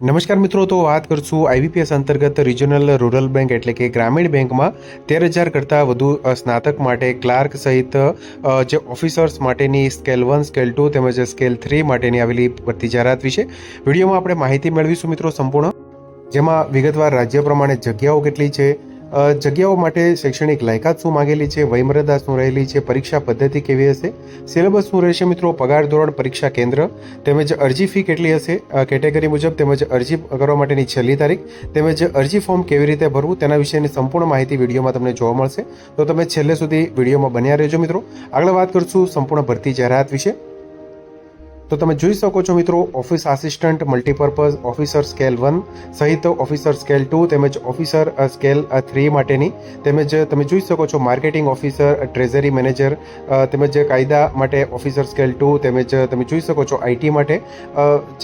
નમસ્કાર મિત્રો, તો વાત કરશું આઈબીપીએસ અંતર્ગત રિજનલ રૂરલ બેંક એટલે કે ગ્રામીણ બેંકમાં. તેર હજાર કરતાં વધુ સ્નાતક માટે ક્લાર્ક સહિત જે ઓફિસર્સ માટેની સ્કેલ વન, સ્કેલ ટુ તેમજ સ્કેલ થ્રી માટેની આવેલી ભરતી જાહેરાત વિશે વિડીયોમાં આપણે માહિતી મેળવીશું મિત્રો સંપૂર્ણ. જેમાં વિગતવાર રાજ્ય પ્રમાણે જગ્યાઓ કેટલી છે જગ્યાઓ માટે શૈક્ષણિક લાયકાત શું માંગેલી છે? વયમર્યાદા શું રહેલી છે? પરીક્ષા પદ્ધતિ કેવી હશે? સિલેબસ શું રહેશે મિત્રો? પગાર ધોરણ, પરીક્ષા કેન્દ્ર તેમજ અરજી ફી કેટલી હશે? કેટેગરી મુજબ તેમજ અરજી કરવા માટેની છેલ્લી તારીખ તેમજ અરજી ફોર્મ કેવી રીતે ભરવું? તેના વિશેની સંપૂર્ણ માહિતી વિડીયોમાં તમને જોવા મળશે. તો તમે છેલ્લે સુધી વિડીયોમાં બન્યા રહેજો મિત્રો. આગળ વાત કરશું સંપૂર્ણ ભરતી જાહેરાત વિશે. તો તમે જોઈ શકો છો મિત્રો office assistant multipurpose officer scale one સહિત ઓફિસર સ્કેલ ટુ તેમજ ઓફિસર સ્કેલ થ્રી માટેની, તેમજ તમે જોઈ શકો છો માર્કેટિંગ ઓફિસર ટ્રેઝરી મેનેજર તેમજ કાયદા માટે ઓફિસર સ્કેલ ટુ તેમજ તમે જોઈ શકો છો આઈટી માટે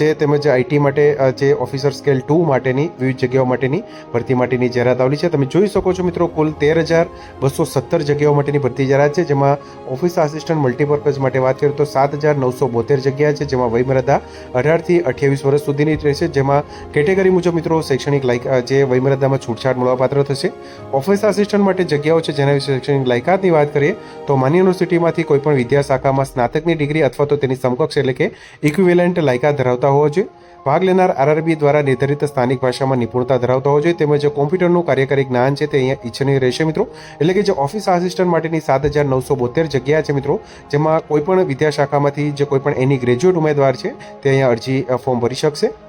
જે તેમજ આઈટી માટે જે ઓફિસર સ્કેલ ટુ માટેની, વિવિધ જગ્યાઓ માટેની ભરતી માટેની જાહેરાત આવેલી છે. તમે જોઈ શકો છો મિત્રો, કુલ તેર હજાર બસો સત્તર જગ્યાઓ માટેની ભરતી જાહેરાત છે, જેમાં ઓફિસ આસિસ્ટન્ટ મલ્ટીપર્પઝ માટે વાત કરીએ તો સાત હજાર નવસો બોતેર જગ્યા છે, જેમાં વયમર્યાદા અઢારથી અઠ્યાવીસ વર્ષ સુધીની રહેશે, જેમાં કેટેગરી મુજબ મિત્રો શૈક્ષણિક લાયક જે વયમર્યાદામાં છૂટછાટ મળવાપાત્ર થશે. ઓફિસ આસિસ્ટન્ટ માટે જગ્યાઓ છે, જેના વિશે શૈક્ષણિક લાયકાતની વાત કરીએ, તો માન્ય યુનિવર્સિટીમાંથી કોઈપણ વિદ્યાશાખામાં સ્નાતકની ડિગ્રી અથવા તો તેની સમકક્ષ એટલે કે ઇક્વિવેલન્ટ લાયકાત ધરાવતા હોવો જોઈએ. ભાગ લેનાર આરઆરબી દ્વારા નિર્ધારિત સ્થાનિક ભાષામાં નિપુણતા ધરાવતા હોવો જોઈએ તેમજ કોમ્પ્યુટરનું કાર્યકારી જ્ઞાન છે તે અહીંયા ઈચ્છનીય રહેશે મિત્રો. એટલે કે જે ઓફિસ આસિસ્ટન્ટ માટેની સાત હજાર નવસો બોતેર જગ્યા છે મિત્રો, જેમાં કોઈપણ વિદ્યાશાખામાંથી જે કોઈપણ એની ગ્રેજ્યુએટ ઉમેદવાર છે તે અહીંયા અરજી ફોર્મ ભરી શકશે.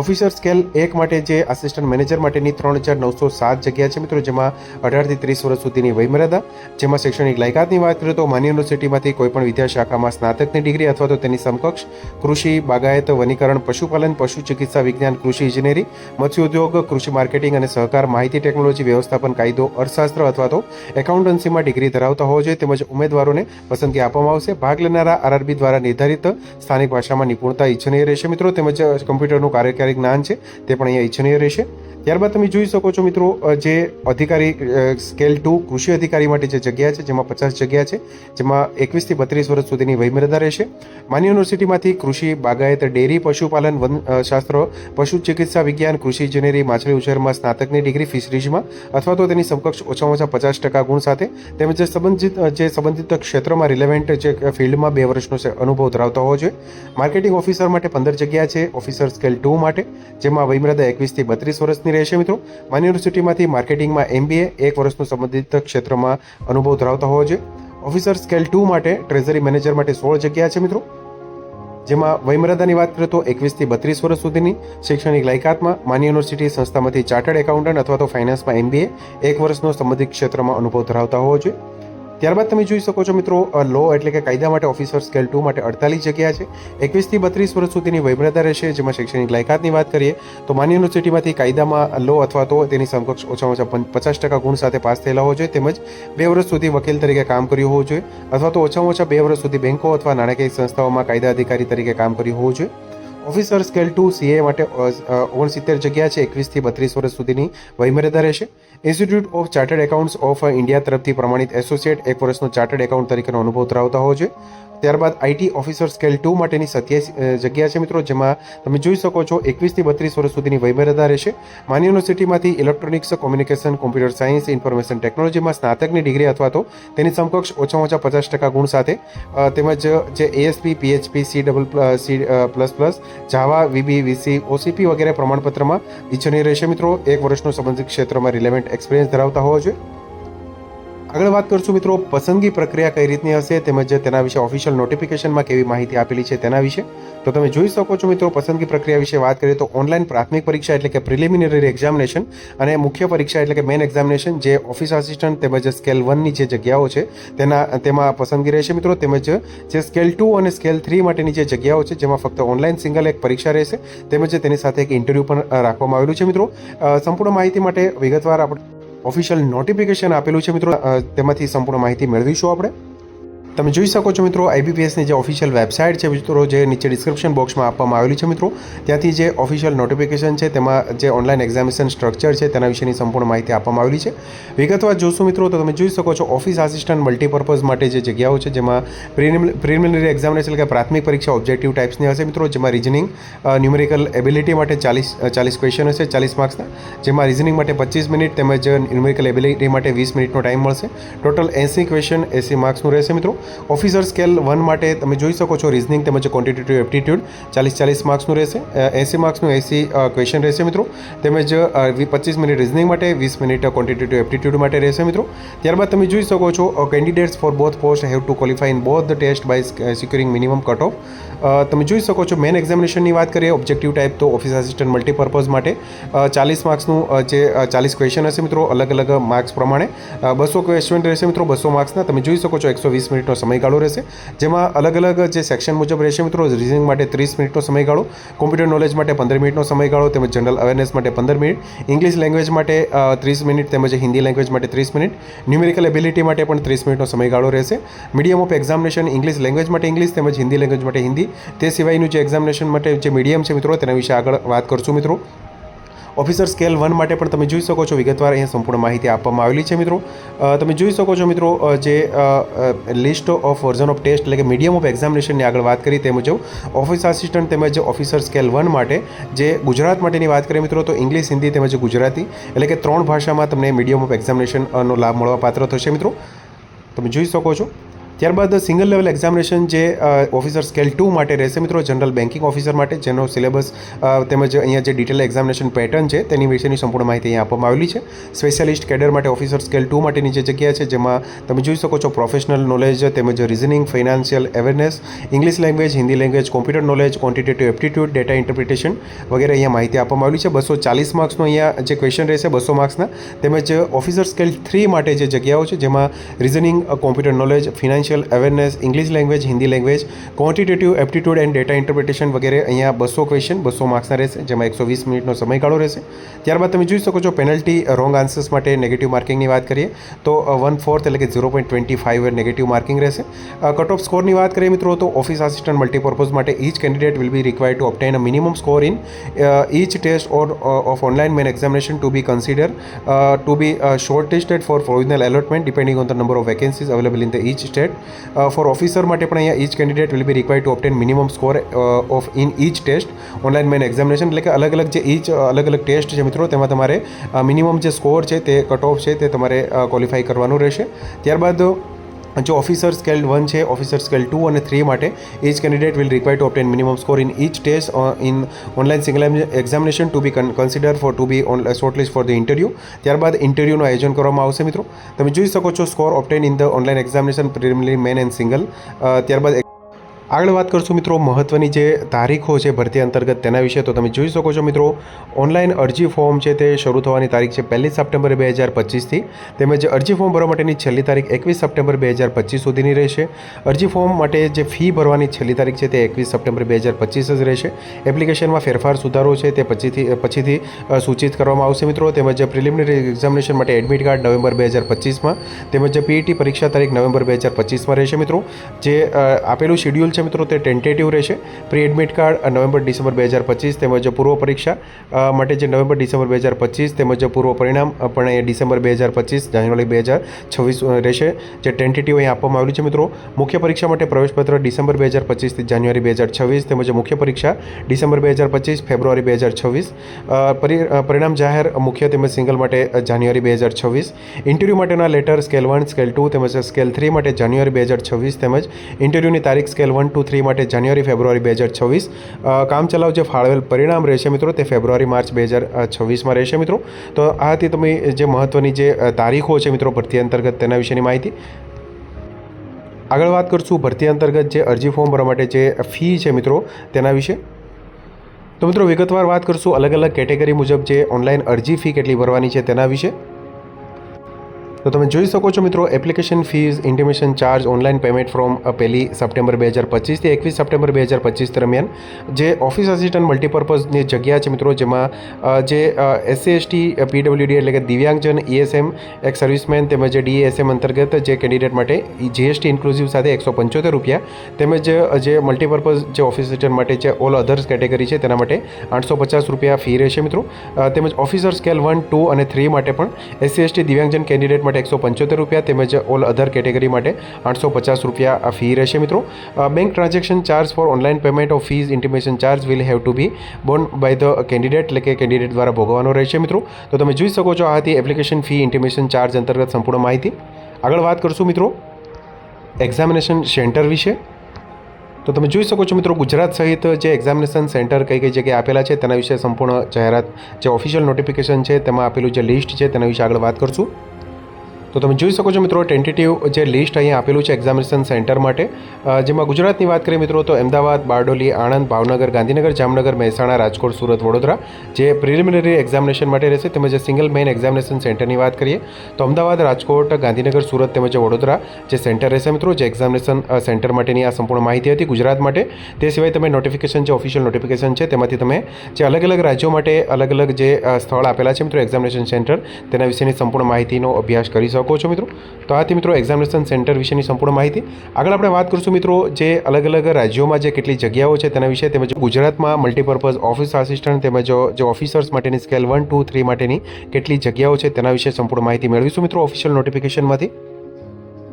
ઓફિસર સ્કેલ એક માટે જે આસિસ્ટન્ટ મેનેજર માટેની ત્રણ હજાર નવસો સાત જગ્યા છે મિત્રો, જેમાં અઢારથી ત્રીસ વર્ષ સુધીની વયમર્યાદા, જેમાં શૈક્ષણિક લાયકાતની વાત કરીએ તો માન્ય યુનિવર્સિટીમાંથી કોઈપણ વિદ્યાશાખામાં સ્નાતકની ડિગ્રી અથવા તો તેની સમકક્ષ કૃષિ, બાગાયત, વનીકરણ, પશુપાલન, પશુ ચિકિત્સા, વિજ્ઞાન, કૃષિ ઇજનેરી મત્સ્યોદ્યોગ કૃષિ માર્કેટિંગ અને સહકાર માહિતી ટેકનોલોજી વ્યવસ્થાપન કાયદો, અર્થશાસ્ત્ર અથવા તો એકાઉન્ટન્સીમાં ડિગ્રી ધરાવતા હોવા જોઈએ, તેમજ ઉમેદવારોને પસંદગી આપવામાં આવશે. ભાગ લેનારા આરઆરબી દ્વારા નિર્ધારિત સ્થાનિક ભાષામાં નિપુણતા ઇચ્છનીય રહેશે મિત્રો, તેમજ કમ્પ્યુટરનું કાર્યકારી જ્ઞાન છે, તે પણ અહીંયા ઈચ્છનીય રહેશે. ત્યારબાદ તમે જોઈ શકો છો મિત્રો જે અધિકારી સ્કેલ ટુ કૃષિ અધિકારી માટે જે જગ્યા છે, જેમાં પચાસ જગ્યા છે, જેમાં એકવીસથી બત્રીસ વર્ષ સુધીની વયમર્યાદા રહેશે. માન્ય યુનિવર્સિટીમાંથી કૃષિ, બાગાયત, ડેરી, પશુપાલન, વન શાસ્ત્ર, પશુ ચિકિત્સા વિજ્ઞાન, કૃષિ ઇજનેરી, માછલી ઉછેરમાં સ્નાતકની ડિગ્રી ફિશરીઝમાં અથવા તો તેની સમકક્ષ ઓછામાં ઓછા પચાસ ટકા ગુણ સાથે તેમજ જે સંબંધિત જે સંબંધિત ક્ષેત્રમાં રિલેવન્ટ જે ફિલ્ડમાં બે વર્ષનો અનુભવ ધરાવતા હોવો જોઈએ. માર્કેટિંગ ઓફિસર માટે પંદર જગ્યા છે ઓફિસર સ્કેલ ટુ માટે જેમાં વયમર્યાદા એકવીસથી બત્રીસ વર્ષની રહેશે મિત્રો. માન્ય યુનિવર્સિટીમાંથી માર્કેટિંગમાં એમબીએ એક વર્ષનું સંબંધિત ક્ષેત્રમાં અનુભવ ધરાવતા હોવો જોઈએ. ઓફિસર સ્કેલ ટુ માટે ટ્રેઝરી મેનેજર માટે સોળ જગ્યા છે મિત્રો. જેમાં વયમર્યાદાની વાત કરીએ તો એકવીસથી બત્રીસ વર્ષ સુધીની શૈક્ષણિક લાયકાતમાં માન્ય યુનિવર્સિટી સંસ્થામાંથી ચાર્ટર્ડ એકાઉન્ટન્ટ અથવા તો ફાઇનાન્સમાં એમબીએ એક વર્ષનો સંબંધિત ક્ષેત્રમાં અનુભવ ધરાવતા હોવો જોઈએ. ત્યારબાદ તમે જોઈ શકો છો મિત્રો લો એટલે કે કાયદા માટે ઓફિસર સ્કેલ ટુ માટે અડતાલીસ જગ્યા છે. એકવીસથી બત્રીસ વર્ષ સુધીની વયમર્યાદા રહેશે, જેમાં શૈક્ષણિક લાયકાતની વાત કરીએ, તો માન્ય યુનિવર્સિટીમાંથી કાયદામાં લો અથવા તો તેની સમકક્ષ ઓછામાં ઓછા પચાસ ટકા ગુણ સાથે પાસ થયેલા હોવો જોઈએ, તેમજ બે વર્ષ સુધી વકીલ તરીકે કામ કર્યું હોવું જોઈએ, અથવા તો ઓછામાં ઓછા બે વર્ષ સુધી બેંકો અથવા નાણાકીય સંસ્થાઓમાં કાયદા અધિકારી તરીકે કામ કર્યું હોવું જોઈએ. ઓફિસર સ્કેલ ટુ સીએ માટે ઓગણસિત્તેર જગ્યા છે એકવીસથી બત્રીસ વર્ષ સુધીની વયમર્યાદા રહેશે. Institute of chartered accountants of India તરફથી પ્રમાણિત એસોસિએટ એક વર્ષનો ચાર્ટર્ડ એકાઉન્ટ તરીકેનો અનુભવ ધરાવતા હોય જોઈએ ત્યારબાદ આઈટી ઓફિસર સ્કેલ ટુ માટેની સત્યાસી જગ્યા છે મિત્રો, જેમાં તમે જોઈ શકો છો એકવીસથી બત્રીસ વર્ષ સુધીની વયમર્યાદા રહેશે. માન્ય યુનિવર્સિટીમાંથી electronics, communication, computer science, information ટેકનોલોજીમાં સ્નાતકની ડિગ્રી અથવા તો તેની સમકક્ષ ઓછામાં ઓછા પચાસ ટકા ગુણ સાથે તેમજ, જે ASP, PHP, C double C plus plus, Java, VB, VC, OCP વગેરે પ્રમાણપત્રમાં ઈચ્છનીય રહેશે મિત્રો. એક વર્ષનો સંબંધિત ક્ષેત્રમાં રિલેવન્ટ એક્સપિરિયન્સ ધરાવતા હોવો જોઈએ. આગળ વાત કરશું મિત્રો પસંદગી પ્રક્રિયા કઈ રીતની હશે તેમજ તેના વિશે ઓફિશિયલ નોટિફિકેશનમાં કેવી માહિતી આપેલી છે તેના વિશે. તો તમે જોઈ શકો છો મિત્રો પસંદગી પ્રક્રિયા વિશે વાત કરીએ તો ઓનલાઈન પ્રાથમિક પરીક્ષા એટલે કે પ્રિલિમિનરી એક્ઝામિનેશન અને મુખ્ય પરીક્ષા એટલે કે મેન એક્ઝામિનેશન જે ઓફિસ આસિસ્ટન્ટ તેમજ સ્કેલ વનની જે જગ્યાઓ છે તેના તેમાં પસંદગી રહેશે મિત્રો તેમજ જે સ્કેલ ટુ અને સ્કેલ થ્રી માટેની જે જગ્યાઓ છે જેમાં ફક્ત ઓનલાઈન સિંગલ એક પરીક્ષા રહેશે તેમજ તેની સાથે એક ઇન્ટરવ્યૂ પણ રાખવામાં આવેલું છે મિત્રો. સંપૂર્ણ માહિતી માટે વિગતવાર આપણે ઓફિશિયલ નોટિફિકેશન આપેલું છે મિત્રો. તેમાંથી સંપૂર્ણ માહિતી મેળવીશું આપણે. તમે જોઈ શકો છો મિત્રો આઈબીપીએસની જે ઓફિશિયલ વેબસાઇટ છે, મિત્રો, જે નીચે ડિસ્ક્રિપ્શન બોક્સમાં આપવામાં આવેલી છે, મિત્રો, ત્યાંથી જે ઓફિશિયલ નોટિફિકેશન છે, તેમાં જે ઓનલાઈન એક્ઝામિનેશન સ્ટ્રક્ચર છે, તેના વિશેની સંપૂર્ણ માહિતી આપવામાં આવેલી છે. વિગતવાર જોશો, મિત્રો, તો તમે જોઈ શકો છો ઓફિસ આસિસ્ટન્ટ મલ્ટીપર્પઝ માટે જે જગ્યાઓ છે, જેમાં પ્રિલિમિનરી એક્ઝામિનેશન એટલે કે પ્રાથમિક પરીક્ષા ઓબ્જેક્ટિવ ટાઈપ્સની હશે, મિત્રો, જેમાં રિઝનિંગ ન્યુમેરિકલ એબિલિટી માટે ચાલીસ ચાલીસ ક્વેશ્ચન હશે, ચાલીસ માર્ક્સના જેમાં રિઝનિંગ માટે પચીસ મિનિટ, તેમજ ન્યુમેરિકલ એબિલિટી માટે વીસ મિનિટનો ટાઈમ મળશે. ટોટલ એંસી ક્વેશ્ચન એંસી માર્ક્સનું રહેશે, મિત્રો. ઓફિસર સ્કેલ વન માટે તમે જોઈ શકો છો રિઝનિંગ તેમજ ક્વોન્ટિટેટિવ એપ્ટિટ્યૂડ ચાલીસ ચાલીસ માર્ક્સનું રહેશે. એસી માર્ક્સનું એસી ક્વેશ્ચન રહેશે મિત્રો. તેમજ પચીસ મિનિટ રિઝનિંગ માટે, વીસ મિનિટ ક્વોન્ટિટેટિવ એપ્ટિટ્યૂડ માટે રહેશે મિત્રો. ત્યારબાદ તમે જોઈ શકો છો candidates for both post have to qualify in both test by securing minimum cut off તમે જોઈ શકો છો મેન એક્ઝામિનેશનની વાત કરીએ ઓબ્જેક્ટિવ ટાઈપ તો ઓફિસ આસિસ્ટન્ટ મલ્ટીપર્પઝ માટે. ચાલીસ માર્ક્સનું જે ચાલીસ ક્વેશ્ચન હશે મિત્રો, અલગ અલગ માર્ક્સ પ્રમાણે. બસો ક્વેશ્ચન રહેશે મિત્રો, બસો માર્ક્સના તમે જોઈ શકો છો, એકસો વીસ મિનિટનો સમયગાળો રહેશે, જેમાં અલગ અલગ જે સેક્શન મુજબ રહેશે મિત્રો રીઝનિંગ માટે ત્રીસ મિનિટનો સમયગાળો કોમ્પ્યુટર નોલેજ માટે પંદર મિનિટનો સમયગાળો, તેમજ જનરલ અવેરનેસ માટે પંદર મિનિટ ઇંગ્લિશ લેંગ્વેજ માટે ત્રીસ મિનિટ, તેમજ હિન્દી લેંગ્વેજ માટે ત્રીસ મિનિટ ન્યુમેરિકલ એબિલિટી માટે પણ ત્રીસ મિનિટનો સમયગાળો રહેશે. Medium of examination English language માટે ઇંગ્લિશ તેમજ હિન્દી લેંગ્વેજ માટે હિન્દી. તે સિવાયનું જે એક્ઝામિનેશન માટે જે મીડિયમ છે મિત્રો, તેના વિશે આગળ વાત કરશું મિત્રો. ઓફિસર સ્કેલ વન માટે પણ તમે જોઈ શકો છો. વિગતવાર અહીંયા સંપૂર્ણ માહિતી આપવામાં આવેલી છે, મિત્રો. તમે જોઈ શકો છો, મિત્રો જે list of version of test એટલે કે મીડિયમ ઓફ એક્ઝામિનેશનની આગળ વાત કરી તે મુજબ ઓફિસ આસિસ્ટન્ટ તેમજ ઓફિસર સ્કેલ વન માટે જે ગુજરાત માટેની વાત કરીએ, મિત્રો, તો ઇંગ્લિશ હિન્દી તેમજ ગુજરાતી એટલે કે ત્રણ ભાષામાં તમને મીડિયમ ઓફ એક્ઝામિનેશનનો લાભ મળવા પાત્ર થશે, મિત્રો. તમે જોઈ શકો છો. ત્યારબાદ સિંગલ લેવલ એક્ઝામિનેશન જે ઓફિસર સ્કેલ ટુ માટે રહેશે મિત્રો જનરલ બેન્કિંગ ઓફિસર માટે, જેનો સિલેબસ તેમજ અહીંયા જે ડિટેલ એક્ઝામિનેશન પેટર્ન છે, તેની વિશેની સંપૂર્ણ માહિતી અહીંયા આપવામાં આવેલી છે. સ્પેશિયાલિસ્ટ કેડર માટે ઓફિસર સ્કેલ ટુ માટેની જે જગ્યા છે, જેમાં તમે જોઈ શકો છો પ્રોફેશનલ નોલેજ તેમજ reasoning financial awareness English language Hindi language computer knowledge quantitative aptitude data interpretation વગેરે અહીંયા માહિતી આપવામાં આવેલી છે. બસો ચાલીસ માર્ક્સનો અહીંયા જે ક્વેશ્ચન રહેશે, બસો માર્ક્સના તેમજ ઓફિસર સ્કેલ થ્રી માટે જે જગ્યાઓ છે, જેમાં reasoning computer knowledge financial awareness English language Hindi language quantitative aptitude and data interpretation વગેરે અહીંયા બસો ક્વેશ્ચન બસો માર્ક્સના રહેશે જેમાં એકસો વીસ મિનિટનો સમયગાળો રહેશે. ત્યારબાદ તમે જોઈ શકો છો પેનલ્ટી રોંગ આન્સર્સ માટે નેગેટિવ માર્કિંગની વાત કરીએ તો વન ફોર્થ એટલે કે zero point twenty five negative marking રહેશે. કટ ઓફ સ્કોરની વાત કરીએ મિત્રો તો ઓફિસ આસિસ્ટન્ટ મલ્ટીપર્પઝ માટે each candidate will be required to obtain a minimum score in uh, each test or uh, of online main examination to be considered uh, to be uh, shortlisted for provisional allotment depending on the number of vacancies available in uh, for officer માટે પણ અહીંયા candidate will be required to obtain minimum score uh, of in each test online main examination એટલે કે અલગ અલગ જે uh, અલગ અલગ ટેસ્ટ છે મિત્રો તેમાં તમારે મિનિમમ જે સ્કોર છે તે કટ ઓફ છે તે તમારે ક્વોલિફાઈ કરવાનું રહેશે ત્યારબાદ જો ઓફિસર સ્કેલ વન છે ઓફિસર સ્કેલ ટુ અને થ્રી માટે require to obtain minimum score in each test uh, in online single examination to be con- considered for to be on shortlist for the interview ત્યારબાદ ઇન્ટરવ્યૂનું આયોજન કરવામાં આવશે મિત્રો તમે જોઈ શકો છો score obtained in the online examination preliminary main and single ત્યારબાદ આગળ વાત કરશું મિત્રો મહત્ત્વની જે તારીખો છે ભરતી અંતર્ગત તેના વિશે. તો તમે જોઈ શકો છો મિત્રો, ઓનલાઈન અરજી ફોર્મ છે તે શરૂ થવાની તારીખ છે પહેલી સપ્ટેમ્બર બે હજાર પચીસથી તેમજ અરજી ફોર્મ ભરવા માટેની છેલ્લી તારીખ એકવીસ સપ્ટેમ્બર બે હજાર પચીસ સુધીની રહેશે. અરજી ફોર્મ માટે જે ફી ભરવાની છેલ્લી તારીખ છે તે એકવીસ સપ્ટેમ્બર બે હજાર પચીસ જ રહેશે. એપ્લિકેશનમાં ફેરફાર સુધારો છે તે પછીથી પછીથી સૂચિત કરવામાં આવશે મિત્રો. તેમજ પ્રિલિમિનરી એક્ઝામિનેશન માટે એડમિટ કાર્ડ નવેમ્બર બે હજાર પચીસમાં. તેમજ પીઈટી પરીક્ષા તારીખ નવેમ્બર બે હજાર પચીસમાં રહેશે મિત્રો. જે આપેલું શેડ્યુલ છે મિત્રો તે ટેન્ટેટિવ રહેશે pre admit card November December બે હજાર પચીસ તેમજ પૂર્વ પરીક્ષા માટે જે નવેમ્બર ડિસેમ્બર બે હજાર પચીસ તેમજ પૂર્વ પરિણામ પણ એ ડિસેમ્બર બે હજાર પચીસ જાન્યુઆરી બે હજાર છવ્વીસ રહેશે જે ટેન્ટેટિવ અહીં આપવામાં આવેલું છે મિત્રો મુખ્ય પરીક્ષા માટે પ્રવેશપત્ર ડિસેમ્બર બે હજાર પચીસથી જાન્યુઆરી બે હજાર છવ્વીસ તેમજ મુખ્ય પરીક્ષા ડિસેમ્બર બે હજાર પચીસ ફેબ્રુઆરી બે હજાર છવ્વીસ પરિણામ જાહેર મુખ્ય તેમજ સિંગલ માટે જાન્યુઆરી બે હજાર છવ્વીસ ઇન્ટરવ્યૂ માટેના letter scale one scale two તેમજ સ્કેલ થ્રી માટે જાન્યુઆરી બે હજાર છવ્વીસ તેમજ ઇન્ટરવ્યૂની તારીખ સ્કેલ વન ટુ થ્રી માટે જાન્યુઆરી, ફેબ્રુઆરી બે હજાર છવ્વીસ. કામચલાઉ જે ફાળવેલ પરિણામ રહેશે મિત્રો તે ફેબ્રુઆરી, માર્ચ બે હજાર છવ્વીસમાં રહેશે મિત્રો. તો આ હતી તમે જે મહત્ત્વની જે તારીખો છે મિત્રો ભરતી અંતર્ગત તેના વિશેની માહિતી. આગળ વાત કરશું ભરતી અંતર્ગત જે અરજી ફોર્મ ભરવા માટે જે ફી છે મિત્રો તેના વિશે. તો મિત્રો વિગતવાર વાત કરશું અલગ અલગ કેટેગરી મુજબ જે ઓનલાઈન અરજી ફી કેટલી ભરવાની છે તેના વિશે. તો તમે જોઈ શકો છો મિત્રો application fees intimation charge online payment from પહેલી સપ્ટેમ્બર બે હજાર પચીસથી એકવીસ સપ્ટેમ્બર બે હજાર પચીસ દરમિયાન જે ઓફિસ આસિસ્ટન્ટ મલ્ટીપર્પઝની જગ્યા છે મિત્રો, જેમાં જે એસસી એસટી પીડબ્લ્યુડી એટલે કે દિવ્યાંગજન ઈએસએમ એક સર્વિસમેન તેમજ ડીએસએમ અંતર્ગત જે કેન્ડિડેટ માટે જીએસટી ઇન્ક્લુઝિવ સાથે એકસો પંચોતેર રૂપિયા તેમજ જે મલ્ટીપર્પઝ જે ઓફિસ આસિસ્ટન્ટ માટે જે ઓલ અધર્સ કેટેગરી છે, તેના માટે આઠસો પચાસ રૂપિયા ફી રહેશે મિત્રો. તેમજ ઓફિસર સ્કેલ વન ટુ અને થ્રી માટે પણ એસસી એસટી દિવ્યાંગજન કેન્ડિડેટ માટે એકસો પંચોતેર રૂપિયા તેમજ ઓલ અધર કેટેગરી માટે આઠસો પચાસ રૂપિયા ફી રહેશે મિત્રો. Bank transaction charge for online payment of fees intimation charge will have to be borne by the candidate એટલે કે કેન્ડિડેટ દ્વારા ભોગવવાનો રહેશે મિત્રો. તો તમે જોઈ શકો છો આ હતી એપ્લિકેશન ફી ઇન્ટિમેશન ચાર્જ અંતર્ગત સંપૂર્ણ માહિતી. આગળ વાત કરશું મિત્રો એક્ઝામિનેશન સેન્ટર વિશે. તો તમે જોઈ શકો છો મિત્રો ગુજરાત સહિત જે એક્ઝામિનેશન સેન્ટર કઈ કઈ જગ્યાએ આપેલા છે તેના વિશે સંપૂર્ણ જાહેરાત, જે ઓફિશિયલ નોટિફિકેશન છે, તેમાં આપેલું જે લિસ્ટ છે તેના વિશે આગળ વાત કરશું. તો તમે જોઈ શકો છો મિત્રો ટેન્ટેટિવ જે લિસ્ટ અહીંયા આપેલું છે એક્ઝામિનેશન સેન્ટર માટે જેમાં ગુજરાતની વાત કરીએ મિત્રો, તો અમદાવાદ, બારડોલી, આણંદ, ભાવનગર, ગાંધીનગર, જામનગર, મહેસાણા, રાજકોટ, સુરત, વડોદરા, જે પ્રિલિમિનરી એક્ઝામિનેશન માટે રહેશે. તેમજ સિંગલ મેઇન એક્ઝામિનેશન સેન્ટરની વાત કરીએ, તો અમદાવાદ, રાજકોટ, ગાંધીનગર, સુરત, તેમજ વડોદરા જે સેન્ટર રહેશે મિત્રો, જે એક્ઝામિનેશન સેન્ટર માટેની આ સંપૂર્ણ માહિતી હતી ગુજરાત માટે. તે સિવાય તમે નોટિફિકેશન જે ઓફિશિયલ નોટિફિકેશન છે, તેમાંથી તમે જે અલગ અલગ રાજ્યો માટે અલગ અલગ જે સ્થળ આપેલા છે મિત્રો એક્ઝામિનેશન સેન્ટર તેના વિશેની સંપૂર્ણ માહિતીનો અભ્યાસ કરી શકો. છો મિત્રો. તો આથી મિત્રો એક્ઝામિનેશન સેન્ટર વિશેની સંપૂર્ણ માહિતી. આગળ આપણે વાત કરીશું મિત્રો જે અલગ અલગ રાજ્યોમાં જે કેટલી જગ્યાઓ છે તેના વિશે તેમજ ગુજરાતમાં મલ્ટીપર્પઝ ઓફિસ આસિસ્ટન્ટ તેમજ જે ઓફિસર્સ માટેની સ્કેલ વન ટુ થ્રી માટેની કેટલી જગ્યાઓ છે તેના વિશે સંપૂર્ણ માહિતી મેળવીશું મિત્રો ઓફિશિયલ નોટિફિકેશનમાંથી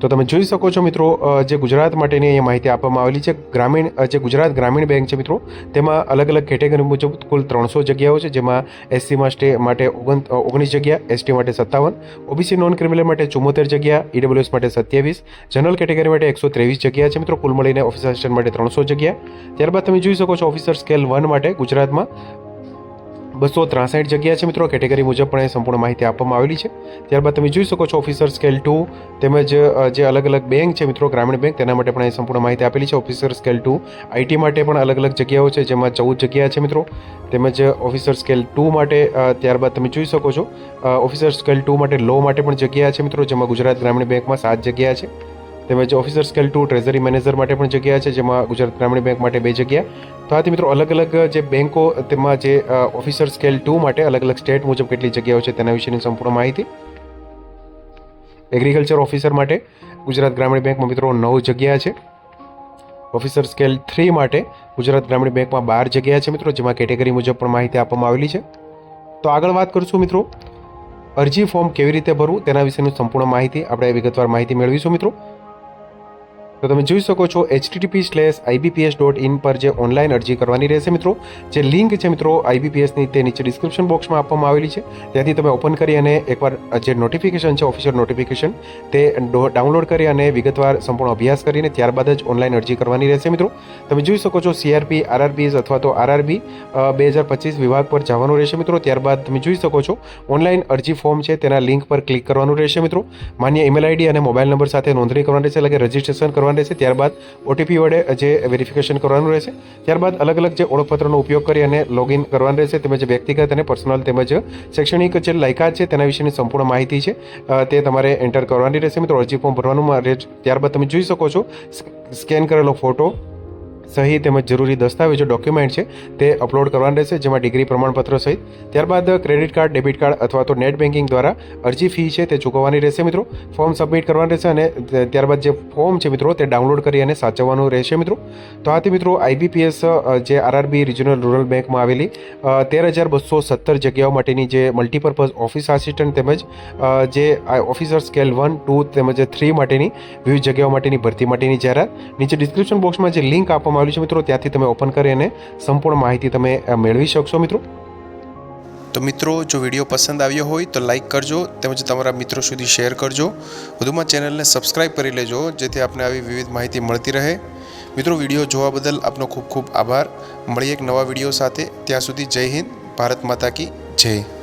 તો તમે જોઈ શકો છો મિત્રો જે ગુજરાત માટેની અહીંયા માહિતી આપવામાં આવેલી છે, ગ્રામીણ જે ગુજરાત ગ્રામીણ બેંક છે મિત્રો, તેમાં અલગ અલગ કેટેગરી મુજબ કુલ ત્રણસો જગ્યાઓ છે, જેમાં એસસીમાં સ્ટે માટે ઓગણ ઓગણીસ જગ્યા, એસટી માટે સત્તાવન, ઓબીસી નોન ક્રિમિનલ માટે ચુમ્મોતેર જગ્યા, ઈડબ્લ્યુએસ માટે સત્યાવીસ, જનરલ કેટેગરી માટે એકસો ત્રેવીસ જગ્યા છે મિત્રો, કુલ મળીને ઓફિસર આસિસ્ટન્ટ માટે ત્રણસો જગ્યા. ત્યારબાદ તમે જોઈ શકો છો ઓફિસર સ્કેલ વન માટે ગુજરાતમાં બસો ત્રાસઠ જગ્યા છે મિત્રો. કેટેગરી મુજબ પણ એ સંપૂર્ણ માહિતી આપવામાં આવેલી છે. ત્યારબાદ તમે જોઈ શકો છો ઓફિસર સ્કેલ ટુ તેમજ જે અલગ અલગ બેંક છે મિત્રો, ગ્રામીણ બેંક, તેના માટે પણ એ સંપૂર્ણ માહિતી આપેલી છે. ઓફિસર સ્કેલ ટુ આઈટી માટે પણ અલગ અલગ જગ્યાઓ છે, જેમાં ચૌદ જગ્યા છે મિત્રો. તેમજ ઓફિસર સ્કેલ ટુ માટે ત્યારબાદ તમે જોઈ શકો છો ઓફિસર સ્કેલ ટુ માટે લો માટે પણ જગ્યા છે મિત્રો, જેમાં ગુજરાત ગ્રામીણ બેંકમાં સાત જગ્યા છે. તેમજ officer scale two treasury manager માટે પણ જગ્યા છે, જેમાં ગુજરાત ગ્રામીણ બેંક માટે બે જગ્યા. તો આથી મિત્રો અલગ અલગ જે બેંકો તેમાં જે ઓફિસર સ્કેલ ટુ માટે અલગ અલગ સ્ટેટ મુજબ કેટલી જગ્યાઓ છે તેના વિશેની સંપૂર્ણ માહિતી. એગ્રીકલ્ચર ઓફિસર માટે ગુજરાત ગ્રામીણ બેંકમાં મિત્રો નવ જગ્યા છે. ઓફિસર સ્કેલ થ્રી માટે ગુજરાત ગ્રામીણ બેંકમાં બાર જગ્યા છે મિત્રો, જેમાં કેટેગરી મુજબ પણ માહિતી આપવામાં આવેલી છે. તો આગળ વાત કરશું મિત્રો, અરજી ફોર્મ કેવી રીતે ભરવું તેના વિશેની સંપૂર્ણ માહિતી. આપણે વિગતવાર માહિતી મેળવીશું મિત્રો. તો તમે જોઈ શકો છો HTTP slash IBPS dot in પર જે ઓનલાઈન અરજી કરવાની રહેશે મિત્રો. જે લિંક છે મિત્રો આઈબીપીએસની તે નીચે ડિસ્ક્રિપ્શન બોક્સમાં આપવામાં આવેલી છે. ત્યાંથી તમે ઓપન કરી અને એકવાર જે નોટિફિકેશન છે ઓફિશિયલ નોટિફિકેશન તે ડાઉનલોડ કરી અને વિગતવાર સંપૂર્ણ અભ્યાસ કરીને ત્યારબાદ જ ઓનલાઈન અરજી કરવાની રહેશે મિત્રો. તમે જોઈ શકો છો સીઆરપી આરઆરબીઝ અથવા તો આરઆરબી બે હજાર પચીસ વિભાગ પર જવાનું રહેશે મિત્રો. ત્યારબાદ તમે જોઈ શકો છો ઓનલાઈન અરજી ફોર્મ છે, તેના લિંક પર ક્લિક કરવાનું રહેશે મિત્રો. માન્ય ઈમેલ આઈડી અને મોબાઈલ નંબર સાથે નોંધણી કરવાની રહેશે, એટલે કે રજિસ્ટ્રેશન કરવાનું રહેશે. ત્યારબાદ ઓટીપી વડે જે વેરિફિકેશન કરવાનું રહેશે. ત્યારબાદ અલગ અલગ જે ઓળખપત્રનો ઉપયોગ કરી અને લોગિન કરવાનું રહેશે. તેમજ વ્યક્તિગત અને પર્સનલ તેમજ શૈક્ષણિક જે લાયકાત છે તેના વિશેની સંપૂર્ણ માહિતી છે તે તમારે એન્ટર કરવાની રહેશે. મિત્રો, અરજી ફોર્મ ભરવાનું ત્યારબાદ તમે જોઈ શકો છો સ્કેન કરેલો ફોટો સહી તેમજ જરૂરી દસ્તાવેજો ડોક્યુમેન્ટ છે તે અપલોડ કરવાના રહેશે, જેમાં ડિગ્રી પ્રમાણપત્ર સહિત. ત્યારબાદ ક્રેડિટ કાર્ડ, ડેબિટ કાર્ડ અથવા તો નેટ બેન્કિંગ દ્વારા અરજી ફી છે તે ચૂકવવાની રહેશે મિત્રો. ફોર્મ સબમિટ કરવાનું રહેશે અને ત્યારબાદ જે ફોર્મ છે મિત્રો તે ડાઉનલોડ કરી અને સાચવવાનું રહેશે મિત્રો. તો આથી મિત્રો આઈબીપીએસ જે આરઆરબી રિજનલ રૂરલ બેંકમાં આવેલી તેર હજાર બસો સત્તર જગ્યાઓ માટેની જે મલ્ટીપર્પઝ ઓફિસ આસિસ્ટન્ટ તેમજ જે ઓફિસર સ્કેલ વન, ટુ તેમજ થ્રી માટેની વિવિધ જગ્યાઓ માટેની ભરતી માટેની જાહેરાત. નીચે ડિસ્ક્રિપ્શન બોક્સમાં જે લિંક આપવામાં આવેલી છે મિત્રો, ત્યાંથી તમે ઓપન કરી અને સંપૂર્ણ માહિતી તમે મેળવી શકશો મિત્રો. તો મિત્રો, જો વીડિયો પસંદ આવ્યો હોય તો લાઈક કરજો, તેમજ તમારા મિત્રો સુધી શેર કરજો. વધુમાં ચેનલને સબસ્ક્રાઈબ કરી લેજો, જેથી આપને આવી વિવિધ માહિતી મળતી રહે. મિત્રો, વીડિયો જોવા બદલ આપનો ખૂબ ખૂબ આભાર. મળીએ એક નવા વીડિયો સાથે. ત્યાં સુધી જય હિન્દ, ભારત માતા કી જય.